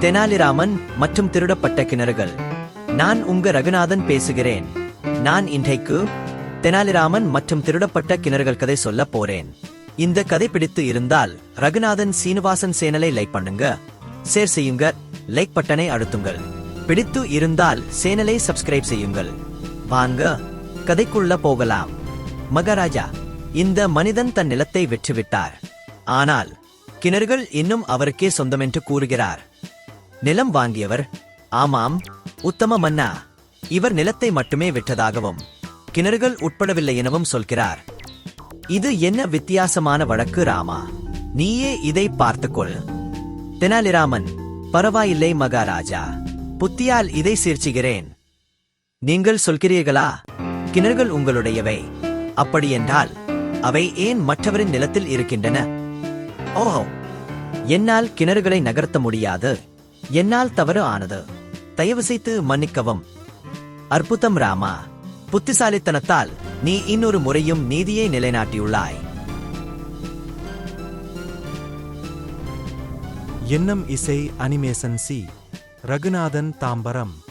தெனாலிராமன் மற்றும் திருடப்பட்ட கிணறுகள். நான் உங்க ரகுநாதன் பேசுகிறேன். நான் இன்றைக்கு தெனாலிராமன் மற்றும் திருடப்பட்ட கிணறுகள் கதை சொல்ல போறேன். இந்த கதை பிடித்து இருந்தால் ரகுநாதன் சீனிவாசன் சேனலை லைக் பண்ணுங்க. ஷேர் செய்யுங்க லைக் பட்டனை அழுத்துங்கள். பிடித்து இருந்தால் சேனலை சப்ஸ்கிரைப் செய்யுங்கள். வாங்க கதைக்குள்ள போகலாம். மகாராஜா இந்த மனிதன் தன் நிலத்தை வெற்றிவிட்டார். ஆனால் கிணறுகள் இன்னும் அவருக்கே சொந்தமென்று கூறுகிறார். நிலம் வாங்கியவர் ஆமாம் உத்தம மன்னா. இவர் நிலத்தை மட்டுமே விற்றதாகவும் கிணறுகள் உட்படவில்லை எனவும் சொல்கிறார். இது என்ன வித்தியாசமான வழக்கு ராமா? நீயே இதை பார்த்துக்கொள். தெனாலிராமன் பரவாயில்லை மகாராஜா புத்தியால் இதை சீர்ச்சுகிறேன். நீங்கள் சொல்கிறீர்களா? கிணறுகள் உங்களுடையவை. அப்படியென்றால் அவை ஏன் மற்றவரின் நிலத்தில் இருக்கின்றன? ஓஹோ என்னால் கிணறுகளை நகர்த்த முடியாது. என்னால் தவறு ஆனது. தயவு செய்து மன்னிக்கவும். அற்புதம் ராமா புத்திசாலித்தனத்தால் நீ இன்னொரு முறையும் நீதியை நிலைநாட்டியுள்ளாய். எண்ணம் இசை அனிமேசன் சி. ரகுநாதன் தாம்பரம்.